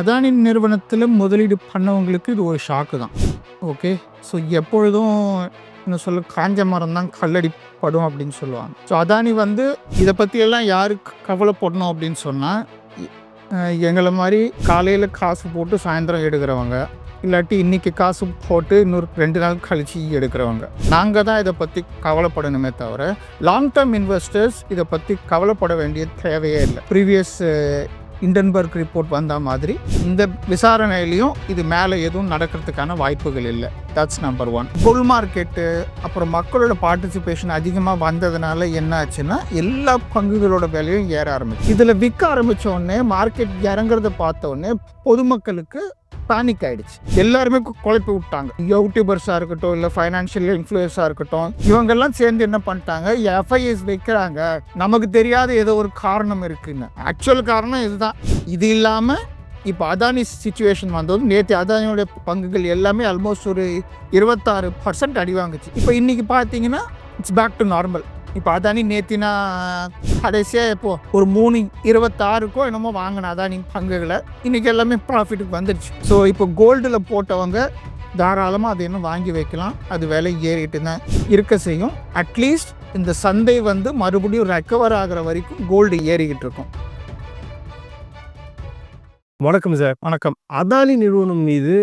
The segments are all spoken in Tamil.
அதானி நிறுவனத்தில் முதலீடு பண்ணவங்களுக்கு இது ஒரு ஷாக்கு தான். ஓகே ஸோ எப்பொழுதும் என்ன சொல்ல காஞ்ச மரம் தான் கல்லடி படும் அப்படின்னு சொல்லுவாங்க. ஸோ அதானி வந்து இதை பற்றியெல்லாம் யாருக்கு கவலைப்படணும் அப்படின்னு சொன்னால் எங்களை மாதிரி காலையில் காசு போட்டு சாயந்தரம் எடுக்கிறவங்க இல்லாட்டி இன்றைக்கி காசு போட்டு இன்னொரு ரெண்டு நாள் கழித்து எடுக்கிறவங்க. நாங்கள் தான் இதை பற்றி கவலைப்படணுமே தவிர லாங் டேர்ம் இன்வெஸ்டர்ஸ் இதை பற்றி கவலைப்பட வேண்டிய தேவையே இல்லை. ப்ரீவியஸ் இண்டன்பர்க் ரிப்போர்ட் வந்த மாதிரி இந்த விசாரணையிலையும் இது மேலே எதுவும் நடக்கிறதுக்கான வாய்ப்புகள் இல்லை. That's number one bull market அப்புறம் மக்களோட பார்ட்டிசிபேஷன் அதிகமாக வந்ததுனால என்ன ஆச்சுன்னா எல்லா பங்குகளோட விலையும் ஏற ஆரம்பிச்சு. இதில் விற்க ஆரம்பித்த உடனே மார்க்கெட் இறங்குறத பார்த்த உடனே பொதுமக்களுக்கு பேனிக் ஆயிடுச்சு. எல்லாருமே குழப்பி விட்டாங்க. யூடியூபர்ஸாக இருக்கட்டும் இல்லை ஃபைனான்ஷியல் இன்ஃப்ளூயன்ஸாக இருக்கட்டும் இவங்கெல்லாம் சேர்ந்து என்ன பண்ணிட்டாங்க? எஃப்ஐஎஸ் வைக்கிறாங்க. நமக்கு தெரியாத ஏதோ ஒரு காரணம் இருக்குன்னு. ஆக்சுவல் காரணம் இதுதான். இது இல்லாமல் இப்போ அதானி சுச்சுவேஷன் வந்தது நேற்று அதானியோட பங்குகள் எல்லாமே ஆல்மோஸ்ட் ஒரு இருபத்தாறு பர்சன்ட் அடி வாங்குச்சு. இப்போ இன்னைக்கு பார்த்தீங்கன்னா இட்ஸ் பேக் டு நார்மல் இப்போ அதானி நேத்தினா கடைசியாக இப்போ ஒரு மூணு இருபத்தாறுக்கோ என்னமோ வாங்கின அதானி பங்குகளை இன்னைக்கு எல்லாமே ப்ராஃபிட்டுக்கு வந்துடுச்சு ஸோ இப்போ கோல்டில் போட்டவங்க தாராளமாக அதை இன்னும் வாங்கி வைக்கலாம். அது விலை ஏறிட்டு தான் இருக்க செய்யும். அட்லீஸ்ட் இந்த சந்தை வந்து மறுபடியும் ரெக்கவர் ஆகிற வரைக்கும் கோல்டு ஏறிக்கிட்டு இருக்கும். வணக்கம் சார். வணக்கம். அதானி நிறுவனம் மீது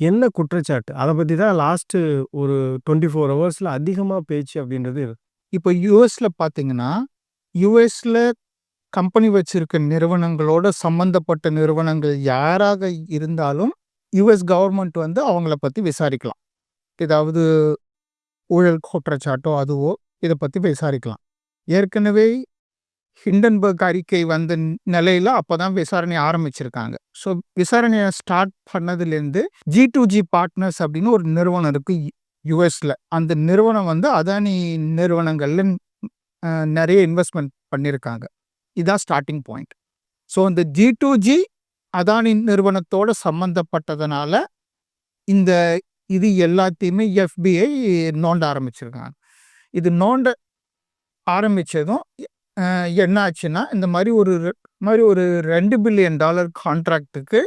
என்ன குற்றச்சாட்டு? அதை பற்றி தான் லாஸ்ட்டு ஒரு டுவெண்ட்டி ஃபோர் ஹவர்ஸில் அதிகமாக பேச்சு அப்படின்றது இப்போ யூஎஸில் பார்த்தீங்கன்னா யூஎஸில் கம்பெனி வச்சிருக்க நிறுவனங்களோட சம்மந்தப்பட்ட நிறுவனங்கள் யாராக இருந்தாலும் யுஎஸ் கவர்மெண்ட் வந்து அவங்கள பற்றி விசாரிக்கலாம். ஏதாவது ஊழல் குற்றச்சாட்டோ அதுவோ இதை பற்றி விசாரிக்கலாம். ஏற்கனவே ஹிண்டன்பர்க் அறிக்கை வந்த நிலையில் அப்போ தான் விசாரணை ஆரம்பிச்சிருக்காங்க. ஸோ விசாரணையை ஸ்டார்ட் பண்ணதுலேருந்து ஜி டு ஜி பார்ட்னர்ஸ் அப்படின்னு ஒரு நிறுவனம் இருக்குது யூஎஸில் அந்த நிறுவனம் வந்து அதானி நிறுவனங்கள்ல நிறைய இன்வெஸ்ட்மெண்ட் பண்ணியிருக்காங்க இதான் ஸ்டார்டிங் பாயிண்ட் ஸோ இந்த ஜி டு ஜி அதானி நிறுவனத்தோட சம்மந்தப்பட்டதுனால இந்த இது எல்லாத்தையுமே எஃபிஐ நோண்ட ஆரம்பிச்சிருக்காங்க. இது நோண்ட ஆரம்பித்ததும் என்ன ஆச்சுன்னா இந்த மாதிரி ஒரு மாதிரி ஒரு ரெண்டு பில்லியன் டாலர் கான்ட்ராக்ட்டுக்கு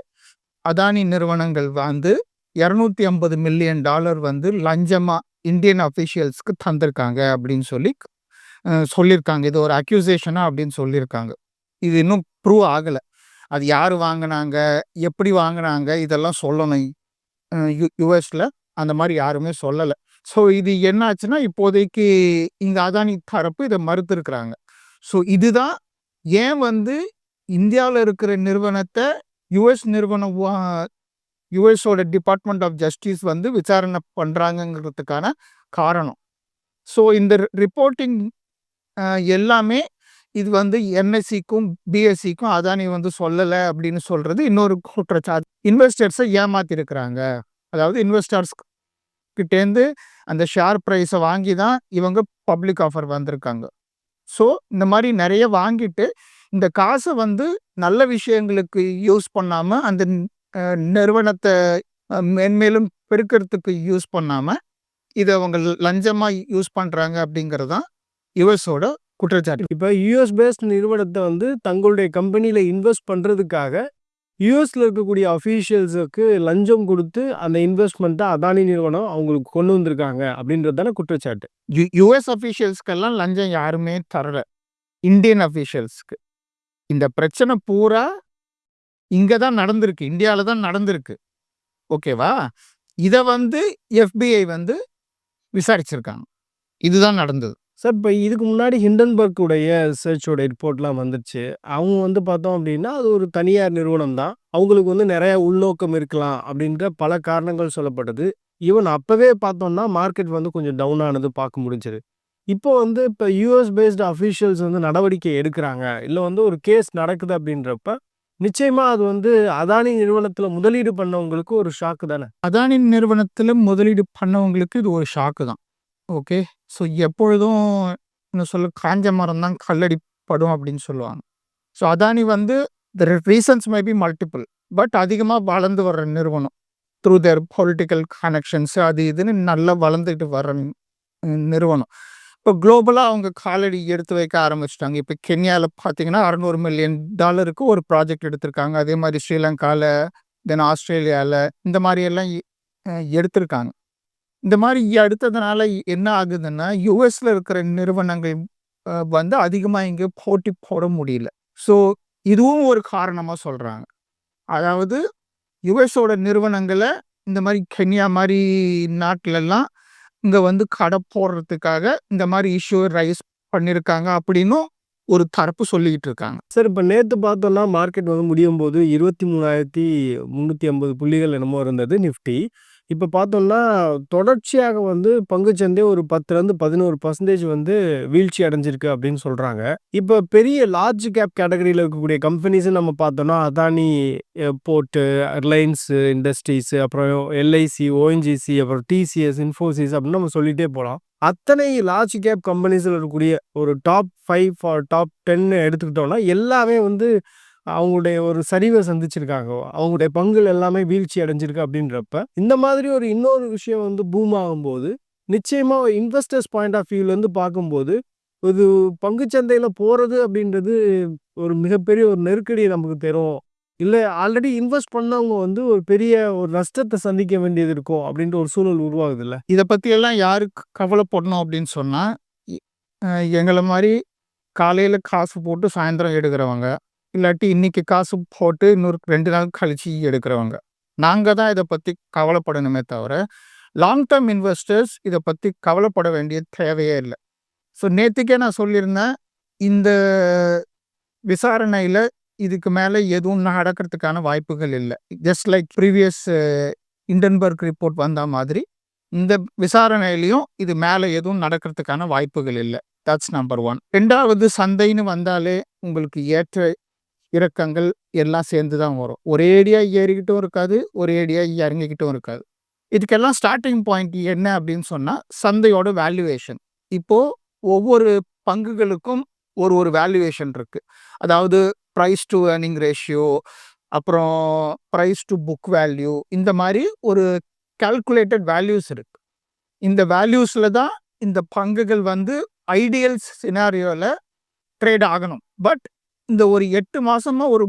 அதானி நிறுவனங்கள் வந்து இரநூத்தி ஐம்பது மில்லியன் டாலர் வந்து லஞ்சமாக இந்தியன் அஃபிஷியல்ஸ்க்கு தந்திருக்காங்க அப்படின்னு சொல்லி சொல்லியிருக்காங்க இது ஒரு அக்யூசேஷனா அப்படின்னு சொல்லியிருக்காங்க இது இன்னும் ப்ரூவ் ஆகலை. அது யார் வாங்கினாங்க? எப்படி வாங்கினாங்க? இதெல்லாம் சொல்லணும். யுஎஸில் அந்த மாதிரி யாருமே சொல்லலை. ஸோ இது என்னாச்சுன்னா இப்போதைக்கு இங்கே அதானி தரப்பு இதை மறுத்துருக்குறாங்க. ஸோ இதுதான் ஏன் வந்து இந்தியாவில் இருக்கிற நிறுவனத்தை யுஎஸ் நிறுவனம் யுஎஸோட டிபார்ட்மெண்ட் ஆஃப் ஜஸ்டிஸ் வந்து விசாரணை பண்ணுறாங்கங்கிறதுக்கான காரணம். ஸோ இந்த ரிப்போர்ட்டிங் எல்லாமே இது வந்து என்எஸ்சிக்கும் பிஎஸ்சிக்கும் அதானி வந்து சொல்லலை அப்படின்னு சொல்கிறது இன்னொரு குற்றச்சாட்டு. இன்வெஸ்டர்ஸை ஏமாத்திருக்கிறாங்க. அதாவது இன்வெஸ்டர்ஸ் கிட்டேருந்து அந்த ஷேர் ப்ரைஸை வாங்கி தான் இவங்க பப்ளிக் ஆஃபர் வந்திருக்காங்க. ஸோ இந்த மாதிரி நிறைய வாங்கிட்டு இந்த காசை வந்து நல்ல விஷயங்களுக்கு யூஸ் பண்ணாமல் அந்த நிறுவனத்தை மென்மேலும் பெருக்கிறதுக்கு யூஸ் பண்ணாமல் இதை அவங்க லஞ்சமாக யூஸ் பண்ணுறாங்க அப்படிங்கிறது தான் யுஎஸோட குற்றச்சாட்டு. இப்போ யூஎஸ் பேஸ்ட் நிறுவனத்தை வந்து தங்களுடைய கம்பெனியில் இன்வெஸ்ட் பண்ணுறதுக்காக யூஎஸில் இருக்கக்கூடிய அஃபீஷியல்ஸுக்கு லஞ்சம் கொடுத்து அந்த இன்வெஸ்ட்மெண்ட்டை அதானி நிறுவனம் அவங்களுக்கு கொண்டு வந்திருக்காங்க அப்படின்றது தானே குற்றச்சாட்டு. யு யுஎஸ் அஃபீஷியல்ஸ்க்கெல்லாம் லஞ்சம் யாருமே தரல. இந்தியன் அஃபீஷியல்ஸ்க்கு இந்த பிரச்சனை பூரா இங்கே தான் நடந்திருக்கு. இந்தியாவில் தான் நடந்திருக்கு. ஓகேவா இதை வந்து எஃபிஐ வந்து விசாரிச்சிருக்காங்க. இதுதான் நடந்தது. சார் இப்போ இதுக்கு முன்னாடி ஹிண்டன்பர்க்குடைய ரிசர்ச்சோட ரிப்போர்ட்லாம் வந்துருச்சு. அவங்க வந்து பார்த்தோம் அப்படின்னா அது ஒரு தனியார் நிறுவனம் தான். அவங்களுக்கு வந்து நிறைய உள்நோக்கம் இருக்கலாம் அப்படின்ற பல காரணங்கள் சொல்லப்பட்டது. ஈவன் அப்போவே பார்த்தோம்னா மார்க்கெட் வந்து கொஞ்சம் டவுன் ஆனது பார்க்க முடிஞ்சது. இப்போ வந்து இப்போ யூஎஸ் பேஸ்டு அஃபீஷியல்ஸ் வந்து நடவடிக்கை எடுக்கிறாங்க. இல்லை வந்து ஒரு கேஸ் நடக்குது அப்படின்றப்ப நிச்சயமாக அது வந்து அதானி நிறுவனத்தில் முதலீடு பண்ணவங்களுக்கு ஒரு ஷாக்கு தானே? அதானி நிறுவனத்தில் முதலீடு பண்ணவங்களுக்கு இது ஒரு ஷாக்கு தான். ஓகே? ஸோ எப்பொழுதும் இன்னும் சொல்ல காஞ்ச மரம் தான் கல்லடி படும் அப்படின்னு சொல்லுவாங்க ஸோ அதானி வந்து the reasons may be multiple but அதிகமாக வளர்ந்து வர்ற நிறுவனம் த்ரூ தேர் பொலிட்டிக்கல் கனெக்ஷன்ஸ் அது இதுன்னு நல்லா வளர்ந்துட்டு வர நிறுவனம் இப்போ குளோபலாக அவங்க காலடி எடுத்து வைக்க ஆரம்பிச்சிட்டாங்க இப்போ கென்யாவில் பார்த்தீங்கன்னா, $600,000,000 ஒரு ப்ராஜெக்ட் எடுத்திருக்காங்க. அதே மாதிரி ஸ்ரீலங்கால, தென் ஆஸ்திரேலியாவில் இந்த மாதிரியெல்லாம் எல்லாம் எடுத்திருக்காங்க. இந்த மாதிரி எடுத்ததுனால என்ன ஆகுதுன்னா, யுஎஸ்ல இருக்கிற நிறுவனங்கள் வந்து அதிகமாக இங்கே போட்டி போட முடியல. ஸோ இதுவும் ஒரு காரணமாக சொல்கிறாங்க அதாவது யுஎஸோட நிறுவனங்களை இந்த மாதிரி கென்யா மாதிரி நாட்லலாம் இங்கே வந்து கடை போடுறதுக்காக இந்த மாதிரி இஷ்யூ ரைஸ் பண்ணியிருக்காங்க அப்படின்னும் ஒரு தரப்பு சொல்லிக்கிட்டு இருக்காங்க. சார் இப்போ நேற்று பார்த்தோம்னா, மார்க்கெட் வந்து முடியும் போது இருபத்தி மூணாயிரத்தி முந்நூற்றி ஐம்பது புள்ளிகள் என்னமோ இருந்தது நிஃப்டி. இப்போ பார்த்தோம்னா, தொடர்ச்சியாக வந்து பங்குச்சந்தை ஒரு 10லருந்து 11% வந்து வீழ்ச்சி அடைஞ்சிருக்கு அப்படின்னு சொல்கிறாங்க இப்போ பெரிய லார்ஜ் கேப் கேட்டகரியில் இருக்கக்கூடிய கம்பெனிஸும் நம்ம பார்த்தோம்னா, அதானி போர்ட்டு ரிலையன்ஸு இண்டஸ்ட்ரீஸு அப்புறம் எல்ஐசி, ஓஎன்ஜிசி, அப்புறம் டிசிஎஸ், இன்ஃபோசிஸ் அப்படின்னு நம்ம சொல்லிகிட்டே போகலாம் அத்தனை லார்ஜ் கேப் கம்பெனிஸில் இருக்கக்கூடிய ஒரு டாப் ஃபைவ் ஃபார் டாப் 10 எடுத்துக்கிட்டோம்னா, எல்லாமே வந்து அவங்களுடைய ஒரு சரிவை சந்திச்சிருக்காங்க. அவங்களுடைய பங்குகள் எல்லாமே வீழ்ச்சி அடைஞ்சிருக்கு அப்படின்றப்ப, இந்த மாதிரி ஒரு இன்னொரு விஷயம் வந்து பூம் ஆகும்போது, நிச்சயமாக இன்வெஸ்டர்ஸ் பாயிண்ட் ஆஃப் வியூலேருந்து பார்க்கும்போது, இது பங்குச்சந்தையில் போகிறது அப்படின்றது ஒரு மிகப்பெரிய ஒரு நெருக்கடியை நமக்கு தரும். இல்லை ஆல்ரெடி இன்வெஸ்ட் பண்ணவங்க வந்து ஒரு பெரிய ஒரு நஷ்டத்தை சந்திக்க வேண்டியது இருக்கும் அப்படின்ற ஒரு சூழல் உருவாகுது இல்லை இதை பற்றியெல்லாம் யாருக்கு கவலைப்படணும் அப்படின்னு சொன்னால் இ மாதிரி காலையில் காசு போட்டு சாயந்தரம் எடுக்கிறவங்க, இல்லாட்டி இன்னைக்கு காசு போட்டு இன்னொரு ரெண்டு நாள் கழிச்சு எடுக்கிறவங்க. நாங்கள் தான் இதை பற்றி கவலைப்படணுமே தவிர, லாங் டெர்ம் இன்வெஸ்டர்ஸ் இதை பற்றி கவலைப்பட வேண்டிய தேவையே இல்லை ஸோ நேற்றுக்கே நான் சொல்லியிருந்தேன், இந்த விசாரணையில் இதுக்கு மேலே எதுவும் நடக்கிறதுக்கான வாய்ப்புகள் இல்லை just like previous Hindenburg report வந்த மாதிரி, இந்த விசாரணையிலையும் இது மேலே எதுவும் நடக்கிறதுக்கான வாய்ப்புகள் இல்லை தட்ஸ் நம்பர் 1. 2வது சந்தைன்னு வந்தாலே உங்களுக்கு ஏற்ற இறக்கங்கள் எல்லாம் சேர்ந்து தான் வரும். ஒரேடியாக ஏறிக்கிட்டும் இருக்காது, ஒரேடியாக இறங்கிக்கிட்டும் இருக்காது. இதுக்கெல்லாம் ஸ்டார்டிங் பாயிண்ட் என்ன அப்படின்னு சொன்னால் சந்தையோட வேல்யூவேஷன். இப்போது ஒவ்வொரு பங்குகளுக்கும் ஒரு ஒரு வேல்யூவேஷன் இருக்குது அதாவது ப்ரைஸ் டூ ஏர்னிங் ரேஷியோ, அப்புறம் ப்ரைஸ் டு புக் வேல்யூ இந்த மாதிரி ஒரு கால்குலேட்டட் வேல்யூஸ் இருக்குது இந்த வேல்யூஸில் தான் இந்த பங்குகள் வந்து ஐடியல் சினாரியோவில் ட்ரேட் ஆகணும். பட் இந்த ஒரு எட்டு மாசமா ஒரு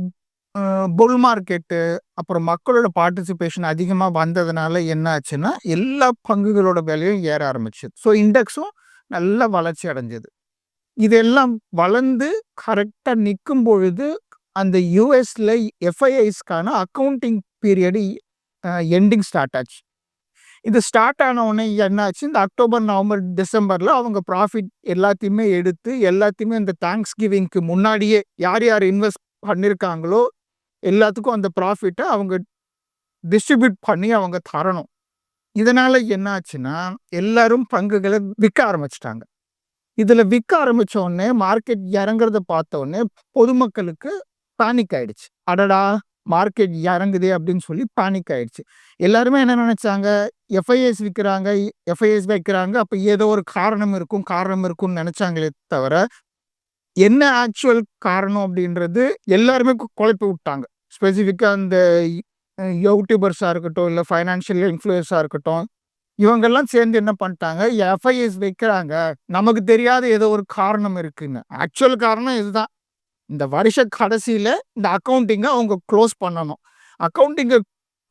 புல் மார்க்கெட்டு, அப்புறம் மக்களோட பார்ட்டிசிபேஷன் அதிகமாக வந்ததுனால என்ன ஆச்சுன்னா, எல்லா பங்குகளோட விலையும் ஏற ஆரம்பிச்சது. ஸோ இண்டெக்ஸும் நல்லா வளர்ச்சி அடைஞ்சது. இதெல்லாம் வளர்ந்து கரெக்டாக நிற்கும் பொழுது, அந்த யூஎஸில் எஃப்ஐஐஸ்க்கான அக்கவுண்டிங் பீரியடு எண்டிங் ஸ்டார்ட் ஆச்சு. இது ஸ்டார்ட் ஆன உடனே என்னாச்சு இந்த அக்டோபர், நவம்பர், டிசம்பரில் அவங்க ப்ராஃபிட் எல்லாத்தையுமே எடுத்து, எல்லாத்தையுமே இந்த தேங்க்ஸ் கிவிங்க்கு முன்னாடியே யார் யார் இன்வெஸ்ட் பண்ணியிருக்காங்களோ, எல்லாத்துக்கும் அந்த ப்ராஃபிட்டை அவங்க டிஸ்ட்ரிபியூட் பண்ணி அவங்க தரணும். இதனால் என்னாச்சுன்னா எல்லாரும் பங்குகளை விற்க ஆரம்பிச்சிட்டாங்க இதில் விற்க ஆரம்பிச்ச உடனே மார்க்கெட் இறங்குறத பார்த்த உடனே பொதுமக்களுக்கு பேனிக் ஆயிடுச்சு. அடடா! மார்க்கெட் இறங்குதே அப்படின்னு சொல்லி பேனிக் ஆயிடுச்சு. எல்லாருமே என்ன நினச்சாங்க எஃப்ஐஎஸ் விற்கிறாங்க எஃப்ஐஎஸ் வைக்கிறாங்க. அப்போ ஏதோ ஒரு காரணம் இருக்கும், காரணம் இருக்கும்னு நினச்சாங்களே தவிர, என்ன ஆக்சுவல் காரணம் அப்படின்றது எல்லாருமே குழப்பி விட்டாங்க. ஸ்பெசிஃபிக்காக அந்த யூடியூபர்ஸாக இருக்கட்டும், இல்லை ஃபைனான்ஷியல் இன்ஃப்ளூயன்ஸாக இருக்கட்டும், இவங்கெல்லாம் சேர்ந்து என்ன பண்ணிட்டாங்க, எஃப்ஐஎஸ் வைக்கிறாங்க. நமக்கு தெரியாத ஏதோ ஒரு காரணம் இருக்குன்னு. ஆக்சுவல் காரணம் இதுதான். இந்த வருஷ கடைசியில் இந்த அக்கௌண்டிங்கை அவங்க க்ளோஸ் பண்ணணும். அக்கௌண்டிங்கை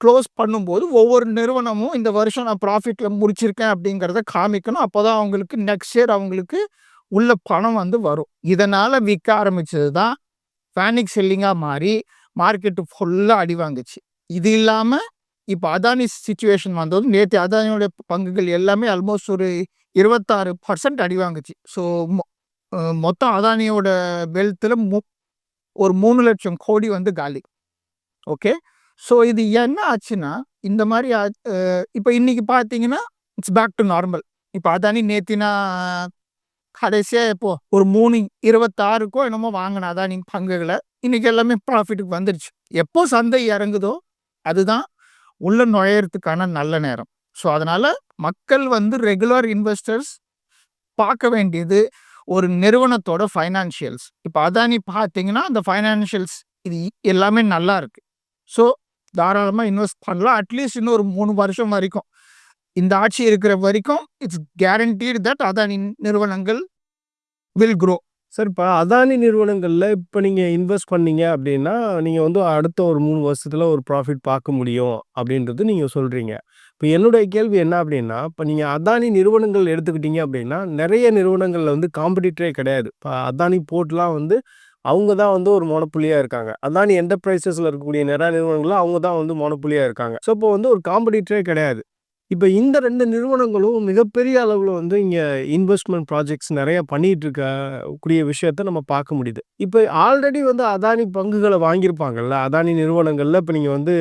க்ளோஸ் பண்ணும்போது ஒவ்வொரு நிறுவனமும் இந்த வருஷம் நான் ப்ராஃபிட்டில் முடிச்சிருக்கேன் அப்படிங்கிறத காமிக்கணும். அப்போ தான் அவங்களுக்கு நெக்ஸ்ட் இயர் அவங்களுக்கு உள்ள பணம் வந்து வரும். இதனால் விற்க ஆரம்பிச்சது தான் ஃபேனிக் செல்லிங்காக மாறி மார்க்கெட்டு ஃபுல்லாக அடி வாங்குச்சு. இது இல்லாமல் இப்போ அதானி சுச்சுவேஷன் வந்தது. நேற்று அதானியோட பங்குகள் எல்லாமே ஆல்மோஸ்ட் ஒரு 26% அடி வாங்குச்சு. ஸோ மொத்தம் அதானியோட வெல்த்தில் மு ஒரு மூணு லட்சம் கோடி வந்து காலி. ஓகே. ஸோ இது என்ன ஆச்சுன்னா, இந்த மாதிரி ஆ அ இன்னைக்கு பார்த்தீங்கன்னா, இட்ஸ் பேக் டூ நார்மல். இப்போ அதானி நேத்தினா கடைசியாக இப்போ ஒரு மூணு இருபத்தாறுக்கோ என்னமோ வாங்கின அதானி பங்குகளை இன்னைக்கு எல்லாமே ப்ராஃபிட்டுக்கு வந்துருச்சு. எப்போ சந்தை இறங்குதோ, அதுதான் உள்ள நுழையறதுக்கான நல்ல நேரம். ஸோ அதனால் மக்கள் வந்து ரெகுலர் இன்வெஸ்டர்ஸ் பார்க்க வேண்டியது ஒரு நிறுவனத்தோட ஃபைனான்ஷியல்ஸ். இப்போ அதானி பார்த்தீங்கன்னா, அந்த ஃபைனான்ஷியல்ஸ் இது எல்லாமே நல்லா இருக்கு. ஸோ தாராளமாக இன்வெஸ்ட் பண்ணலாம். அட்லீஸ்ட் இன்னும் ஒரு மூணு வருஷம் வரைக்கும். இந்த ஆட்சி இருக்கிற வரைக்கும் இட்ஸ் கேரண்டீடு தட் அதானி நிறுவனங்கள் வில் க்ரோ சார் இப்போ அதானி நிறுவனங்களில் இப்போ நீங்கள் இன்வெஸ்ட் பண்ணீங்க அப்படின்னா, நீங்கள் வந்து அடுத்த ஒரு மூணு வருஷத்தில் ஒரு ப்ராஃபிட் பார்க்க முடியும் அப்படின்றது நீங்கள் சொல்கிறீங்க இப்போ என்னுடைய கேள்வி என்ன அப்படின்னா, இப்போ நீங்கள் அதானி நிறுவனங்கள் எடுத்துக்கிட்டீங்க அப்படின்னா, நிறைய நிறுவனங்களில் வந்து காம்படிட்டரே கிடையாது. இப்போ அதானி போர்ட்லாம் வந்து அவங்க தான் வந்து ஒரு மோனோபோலியா இருக்காங்க. அதானி என்டர்பிரைசஸில் இருக்கக்கூடிய நிறைய நிறுவனங்களும் அவங்க தான் வந்து மோனோபோலியா இருக்காங்க. ஸோ இப்போ வந்து ஒரு காம்படிட்டரே கிடையாது. இப்போ இந்த ரெண்டு நிறுவனங்களும் மிகப்பெரிய அளவில் வந்து இங்கே இன்வெஸ்ட்மெண்ட் ப்ராஜெக்ட்ஸ் நிறையா பண்ணிட்டு இருக்க கூடிய விஷயத்த நம்ம பார்க்க முடியுது. இப்போ ஆல்ரெடி வந்து அதானி பங்குகளை வாங்கியிருப்பாங்கல்ல. அதானி நிறுவனங்களில் இப்போ நீங்கள் வந்து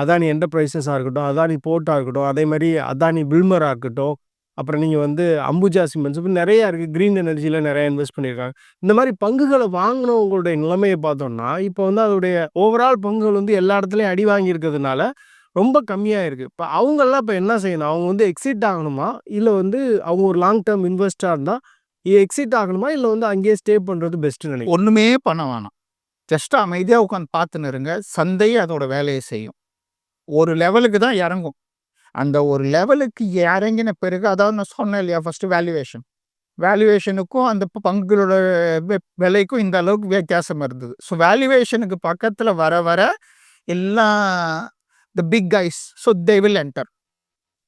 அதானி என்டர்பிரைசஸாக இருக்கட்டும், அதானி போர்ட்டாக இருக்கட்டும், அதே மாதிரி அதானி பில்மராக இருக்கட்டும், அப்புறம் நீங்கள் வந்து அம்புஜா சிமெண்ட்ஸ் இப்போ நிறையா இருக்குது க்ரீன் எனர்ஜில நிறையா இன்வெஸ்ட் பண்ணியிருக்காங்க. இந்த மாதிரி பங்குகளை வாங்கினவங்களுடைய நிலைமையை பார்த்தோம்னா, இப்போ வந்து அதோடைய ஓவரால் பங்குகள் வந்து எல்லா இடத்துலையும் அடி வாங்கியிருக்கிறதுனால ரொம்ப கம்மியாக இருக்குது இப்போ அவங்கெல்லாம் இப்போ என்ன செய்யணும்? அவங்க வந்து எக்ஸிட் ஆகணுமா? இல்லை வந்து அவங்க ஒரு லாங் டெர்ம் இன்வெஸ்டரா இருந்தால் எக்ஸிட் ஆகணுமா? இல்லை வந்து அங்கேயே ஸ்டே பண்ணுறது பெஸ்ட்டு நினைக்கிறீங்களா? ஒன்றுமே பண்ண வேணாம். ஜஸ்ட் அமைதியாக உட்காந்து பார்த்துன்னு இருங்க. சந்தையே அதோட வேலையை செய்யும். ஒரு லெவலுக்கு தான் இறங்கும். அந்த ஒரு லெவலுக்கு இறங்கின பிறகு அதாவது நான் சொன்னேன் இல்லையா ஃபஸ்ட்டு வேல்யூவேஷன். வேல்யூவேஷனுக்கும் அந்த பங்குகளோட விலைக்கும் இந்த அளவுக்கு வித்தியாசம் இருந்தது. ஸோ வேல்யூவேஷனுக்கு பக்கத்தில் வர வர எல்லாம் the big guys so they will enter.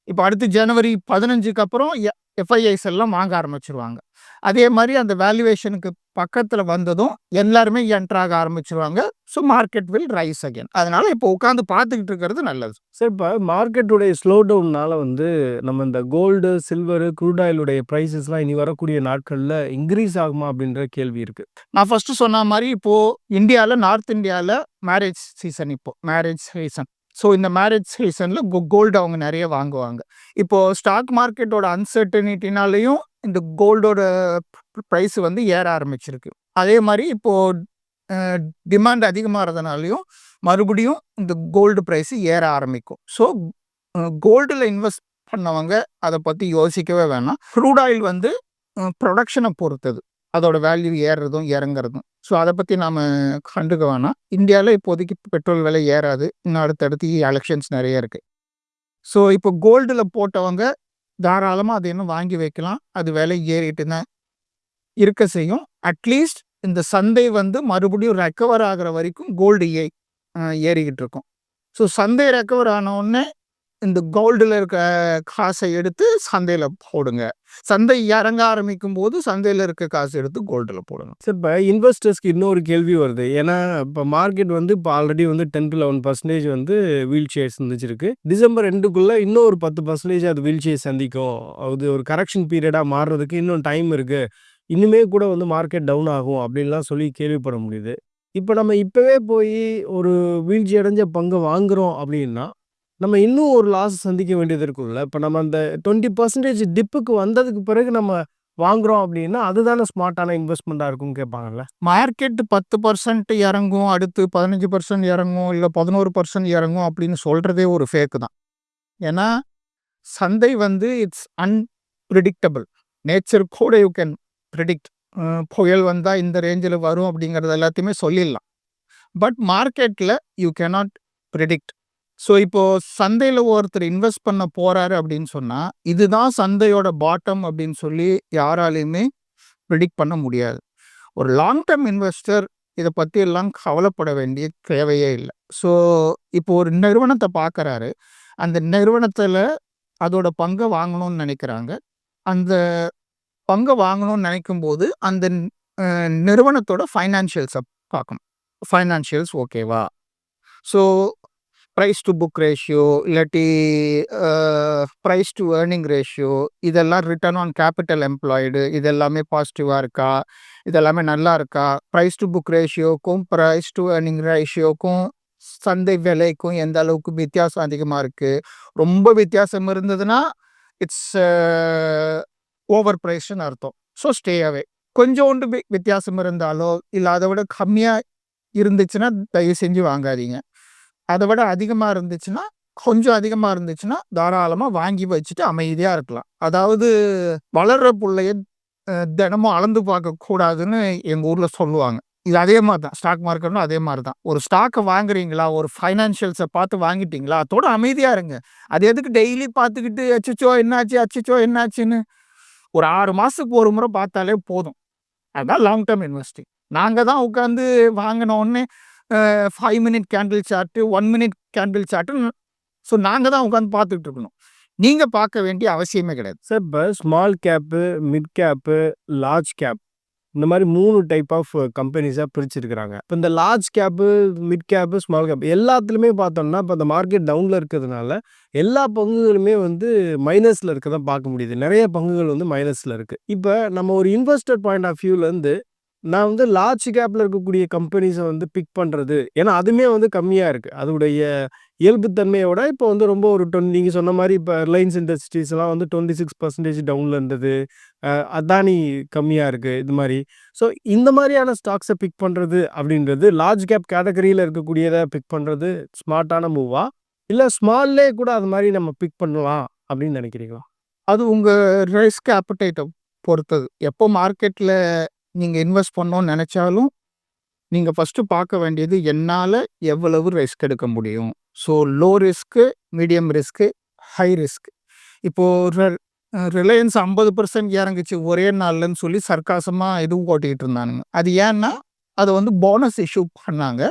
இப்போ அடுத்து ஜனவரி 15க்கு அப்புறம் எ எஃப்ஐஐஸ் எல்லாம் வாங்க ஆரம்பிச்சுருவாங்க. அதே மாரி அந்த வேல்யூவேஷனுக்கு பக்கத்துல வந்ததும் எல்லாருமே என்டர் ஆக ஆரம்பிச்சுருவாங்க. So market will rise again. அதனால இப்போ உட்காந்து பார்த்துக்கிட்டு இருக்கிறது நல்லது. சார் இப்ப மார்க்கெட்டுடைய ஸ்லோ டவுன்னால வந்து நம்ம இந்த கோல்டு, சில்வரு, க்ரூட் ஆயில் உடைய பிரைஸஸ்லாம் இனி வரக்கூடிய நாட்கள்ல இன்கிரீஸ் ஆகுமா? அப்படின்ற கேள்வி இருக்கு. நான் ஃபர்ஸ்ட் சொன்ன மாரி இப்போ இந்தியால நார்த் இந்தியால மேரேஜ் சீசன் இப்போ. Marriage season. ஸோ இந்த மேரேஜ் சீசனில் கோ கோல்டு அவங்க நிறைய வாங்குவாங்க. இப்போது ஸ்டாக் மார்க்கெட்டோட அன்சர்டனிட்டினாலையும் இந்த கோல்டோட ப்ரைஸ் வந்து ஏற ஆரம்பிச்சிருக்கு. அதே மாதிரி இப்போது டிமாண்ட் அதிகமாறதுனாலயும் மறுபடியும் இந்த கோல்டு ப்ரைஸ் ஏற ஆரம்பிக்கும். ஸோ கோல்டில் இன்வெஸ்ட் பண்ணவங்க அதை பற்றி யோசிக்கவே வேணாம். க்ரூட் ஆயில் வந்து ப்ரொடக்ஷனை பொறுத்தது. அதோட வேல்யூ ஏறுறதும், இறங்குறதும். ஸோ அதை பற்றி நாம் கண்டுக்க வேணாம். இந்தியாவில் இப்போதைக்கு பெட்ரோல் விலை ஏறாது. இன்னும் அடுத்தடுத்து எலக்ஷன்ஸ் நிறைய இருக்குது ஸோ இப்போ கோல்டில் போட்டவங்க தாராளமாக அதை இன்னும் வாங்கி வைக்கலாம். அது விலை ஏறிட்டு தான் இருக்க செய்யும். அட்லீஸ்ட் இந்த சந்தை வந்து மறுபடியும் ரெக்கவர் ஆகுற வரைக்கும் கோல்டு ஏ ஏறிக்கிட்டு இருக்கும். ஸோ சந்தை ரெக்கவர் ஆன உடனே இந்த கோல்டில் இருக்க காசை எடுத்து சந்தையில் போடுங்க. சந்தை இறங்க ஆரம்பிக்கும்போது சந்தையில் இருக்க காசு எடுத்து கோல்டில் போடுங்க. சார் இப்போ இன்வெஸ்டர்ஸ்க்கு இன்னொரு கேள்வி வருது. ஏன்னா இப்போ மார்க்கெட் வந்து இப்போ ஆல்ரெடி வந்து 10-11% வந்து வீழ்ச்சிய சந்திச்சிருக்கு. டிசம்பர் ரெண்டுக்குள்ளே இன்னும் ஒரு 10% அது வீழ்ச்சிய சந்திக்கும். அது ஒரு கரெக்ஷன் பீரியடாக மாறுறதுக்கு இன்னும் டைம் இருக்குது இனிமே கூட வந்து மார்க்கெட் டவுன் ஆகும் அப்படின்லாம் சொல்லி கேள்விப்பட முடியுது. இப்போ நம்ம இப்போவே போய் ஒரு வீழ்ச்சி அடைஞ்ச பங்கு வாங்குகிறோம் அப்படின்னா, நம்ம இன்னும் ஒரு லாஸ் சந்திக்க வேண்டியது இருக்கும்ல. இப்போ நம்ம அந்த 20% டிப்புக்கு வந்ததுக்கு பிறகு நம்ம வாங்குறோம் அப்படின்னா, அதுதானே ஸ்மார்ட்டான இன்வெஸ்ட்மெண்ட்டாக இருக்கும்னு கேட்பாங்கல்ல? மார்க்கெட் 10% இறங்கும். அடுத்து 15% இறங்கும். இல்லை பதினோரு பர்சன்ட் இறங்கும் அப்படின்னு சொல்கிறதே ஒரு ஃபேக்கு தான். ஏன்னா சந்தை வந்து இட்ஸ் அன்பிரிடிக்டபிள் நேச்சர் கூட யூ கேன் ப்ரிடிக்ட் புயல் வந்தால் இந்த ரேஞ்சில் வரும் அப்படிங்கிறது எல்லாத்தையுமே சொல்லிடலாம். பட் மார்க்கெட்டில் யூ கேனாட் ப்ரிடிக்ட் ஸோ இப்போ சந்தையில் ஒருத்தர் இன்வெஸ்ட் பண்ண போறாரு அப்படின்னு சொன்னா, இதுதான் சந்தையோட பாட்டம் அப்படின்னு சொல்லி யாராலையுமே ப்ரிடிக்ட் பண்ண முடியாது. ஒரு லாங் டெர்ம் இன்வெஸ்டர் இதை பற்றி எல்லாம் கவலைப்பட வேண்டிய தேவையே இல்லை ஸோ இப்போ ஒரு நிறுவனத்தை பார்க்குறாரு. அந்த நிறுவனத்தில் அதோட பங்கை வாங்கணும்னு நினைக்கிறாங்க. அந்த பங்கை வாங்கணும்னு நினைக்கும்போது, அந்த நிறுவனத்தோட ஃபைனான்ஷியல்ஸை பார்க்கணும். ஃபைனான்ஷியல்ஸ் ஓகேவா? So price to book ratio இல்லாட்டி price to to earning ratio இதெல்லாம் ரிட்டர்ன் ஆன் கேப்பிட்டல் எம்ப்ளாய்டு இது எல்லாமே பாசிட்டிவாக இருக்கா? இதெல்லாமே நல்லா இருக்கா? ப்ரைஸ் டூ புக் ரேஷியோக்கும், ப்ரைஸ் டூ ஏர்னிங் ரேஷியோக்கும் சந்தை விலைக்கும் எந்த அளவுக்கு வித்தியாசம் அதிகமாக இருக்குது ரொம்ப வித்தியாசம் இருந்ததுன்னா, இட்ஸ் ஓவர் பிரைஸ்டுன்னு அர்த்தம். So stay away. கொஞ்சோண்டு வித்தியாசம் இருந்தாலோ, இல்லை அதை விட கம்மியாக இருந்துச்சுன்னா, தயவு செஞ்சு வாங்காதீங்க. அதை விட அதிகமாக இருந்துச்சுன்னா, கொஞ்சம் அதிகமாக இருந்துச்சுன்னா, தாராளமாக வாங்கி வச்சுட்டு அமைதியாக இருக்கலாம். அதாவது வளர்ற பிள்ளைய தினமும் அளந்து பார்க்கக்கூடாதுன்னு எங்கள் ஊரில் சொல்லுவாங்க. இது அதே மாதிரி தான் ஸ்டாக் மார்க்கெட்டும் அதே மாதிரி தான் ஒரு ஸ்டாக்கை வாங்குறீங்களா ஒரு ஃபைனான்ஷியல்ஸை பார்த்து வாங்கிட்டீங்களா அதோட அமைதியாக இருங்க. அது எதுக்கு டெய்லி பார்த்துக்கிட்டு அச்சச்சோ என்னாச்சு அச்சச்சோ என்னாச்சுன்னு. ஒரு ஆறு மாதத்துக்கு ஒரு முறை பார்த்தாலே போதும். அதுதான் லாங் டேர்ம் இன்வெஸ்டிங் நாங்கள் தான் உட்காந்து வாங்கினோடனே five minute candle chart one minute candle chart so நாங்கள் தான் உட்காந்து பார்த்துட்டு இருக்கணும். நீங்கள் பார்க்க வேண்டிய அவசியமே கிடையாது. சார் இப்போ small cap mid cap large cap இந்த மாதிரி மூணு டைப் ஆஃப் கம்பெனிஸாக பிரிச்சிருக்கிறாங்க. இப்போ இந்த large cap mid cap small cap எல்லாத்துலேயுமே பார்த்தோம்னா இப்போ இந்த மார்க்கெட் டவுனில் இருக்கிறதுனால எல்லா பங்குகளுமே வந்து மைனஸில் இருக்க தான் பார்க்க முடியுது. நிறைய பங்குகள் வந்து மைனஸில் இருக்குது இப்போ நம்ம ஒரு இன்வெஸ்டர் பாயிண்ட் ஆஃப் வியூலேருந்து நான் வந்து லார்ஜ் கேப்பில் இருக்கக்கூடிய கம்பெனிஸை வந்து பிக் பண்ணுறது ஏன்னா அதுவுமே வந்து கம்மியாக இருக்குது அதோடைய இயல்புத்தன்மையோட இப்போ வந்து ரொம்ப ஒரு டொன் நீங்கள் சொன்ன மாதிரி இப்போ ரிலையன்ஸ் இண்டஸ்ட்ரீஸ்லாம் வந்து டுவெண்ட்டி சிக்ஸ் பர்சன்டேஜ் டவுனில் இருந்தது. அதானி கம்மியாக இருக்குது இது மாதிரி. ஸோ இந்த மாதிரியான ஸ்டாக்ஸை பிக் பண்ணுறது அப்படின்றது லார்ஜ் கேப் கேட்டகரியில் இருக்கக்கூடியதை பிக் பண்ணுறது ஸ்மார்ட்டான மூவாக இல்லை ஸ்மால்லே கூட அது மாதிரி நம்ம பிக் பண்ணலாம் அப்படின்னு நினைக்கிறீங்களா? அது உங்கள் ரிஸ்க் appetite பொறுத்தது. எப்போ மார்க்கெட்டில் நீங்கள் இன்வெஸ்ட் பண்ணோன்னு நினச்சாலும் நீங்கள் ஃபஸ்ட்டு பார்க்க வேண்டியது என்னால் எவ்வளவு ரிஸ்க் எடுக்க முடியும்? So low risk medium risk high risk இப்போது ரிலையன்ஸ் ஐம்பது பர்சன்ட் இறங்குச்சு ஒரே நாள்லன்னு சொல்லி சர்க்காசமாக இதுவும் ஓட்டிக்கிட்டு இருந்தானுங்க. அது ஏன்னா அதை வந்து போனஸ் இஷ்யூ பண்ணாங்க.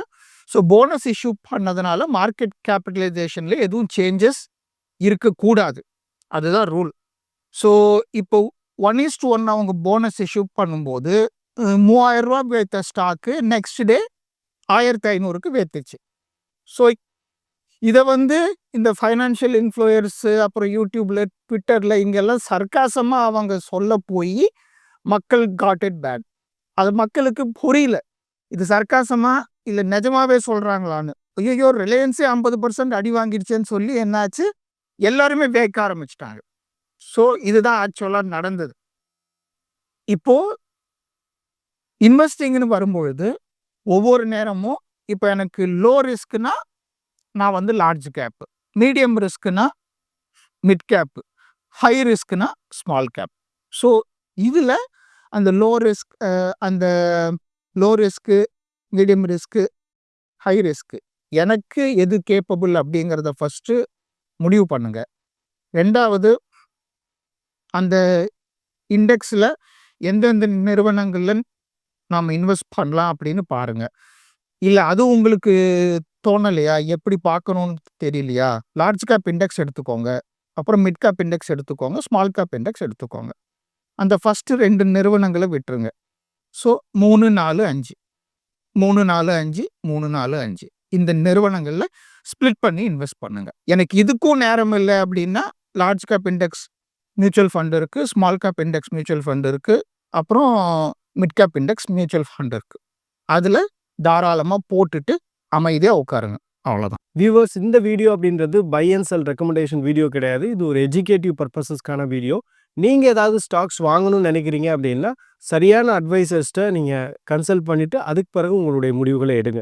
ஸோ போனஸ் இஷ்யூ பண்ணதுனால மார்க்கெட் கேபிட்டலைசேஷனில் எதுவும் சேஞ்சஸ் இருக்கக்கூடாது. அதுதான் ரூல் ஸோ இப்போ ஒன் இஸ் டு ஒன் அவங்க போனஸ் இஷ்யூ பண்ணும்போது மூவாயிரம் ரூபா வைத்த ஸ்டாக்கு நெக்ஸ்ட் டே ஆயிரத்தி ஐநூறுக்கு வைத்துச்சு. ஸோ இதை வந்து இந்த ஃபைனான்ஷியல் இன்ஃப்ளூயர்ஸு அப்புறம் யூடியூப்ல ட்விட்டரில் இங்கெல்லாம் சர்க்காசமாக அவங்க சொல்ல போய் மக்கள் காட் இட் பேட் அது மக்களுக்கு புரியல. இது சர்க்காசமாக இல்லை நிஜமாவே சொல்கிறாங்களான்னு ஐயோ ரிலையன்ஸே ஐம்பது பர்சன்ட் அடி வாங்கிடுச்சேன்னு சொல்லி என்னாச்சு? எல்லாருமே வேக்க ஆரம்பிச்சிட்டாங்க. ஸோ இதுதான் ஆக்சுவலாக நடந்தது. இப்போ இன்வெஸ்டிங்னு வரும்பொழுது ஒவ்வொரு நேரமும் இப்போ எனக்கு லோ ரிஸ்க்குனா நான் வந்து லார்ஜ் கேப்பு மீடியம் ரிஸ்க்குனா மிட் கேப்பு ஹை ரிஸ்க்குனா ஸ்மால் கேப் ஸோ இதில் அந்த லோ ரிஸ்க் அந்த low risk medium risk high risk எனக்கு எது கேப்பபிள் அப்படிங்கிறத ஃபஸ்ட்டு முடிவு பண்ணுங்கள் ரெண்டாவது அந்த இண்டெக்ஸில் எந்தெந்த நிறுவனங்களில் நாம் இன்வெஸ்ட் பண்ணலாம் அப்படின்னு பாருங்க. இல்லை அது உங்களுக்கு தோணலையா? எப்படி பார்க்கணும்னு தெரியலையா? லார்ஜ் கேப் இண்டெக்ஸ் எடுத்துக்கோங்க. அப்புறம் மிட் கேப் இண்டெக்ஸ் எடுத்துக்கோங்க. ஸ்மால் கேப் இண்டெக்ஸ் எடுத்துக்கோங்க. அந்த ஃபஸ்ட்டு ரெண்டு நிறுவனங்களை விட்டுருங்க. ஸோ மூணு நாலு அஞ்சு. மூணு நாலு அஞ்சு மூணு நாலு அஞ்சு. இந்த நிறுவனங்களில் ஸ்ப்ளிட் பண்ணி இன்வெஸ்ட் பண்ணுங்கள் எனக்கு இதுக்கும் நேரம் இல்லை அப்படின்னா large cap index mutual fund இருக்குது small cap index mutual fund இருக்குது அப்புறம் mid cap index mutual fund இருக்குது அதில் தாராளமாக போட்டுட்டு அமைதியாக உட்காருங்க. அவ்வளோதான் வியூவர்ஸ் இந்த வீடியோ அப்படின்றது buy and sell recommendation video கிடையாது. இது ஒரு எஜுகேட்டிவ் பர்பஸஸ்க்கான வீடியோ. நீங்கள் ஏதாவது ஸ்டாக்ஸ் வாங்கணும்னு நினைக்கிறீங்க அப்படின்னா சரியான அட்வைசர்ஸ்ட்டை நீங்கள் கன்சல்ட் பண்ணிவிட்டு அதுக்கு பிறகு உங்களுடைய முடிவுகளை எடுங்க.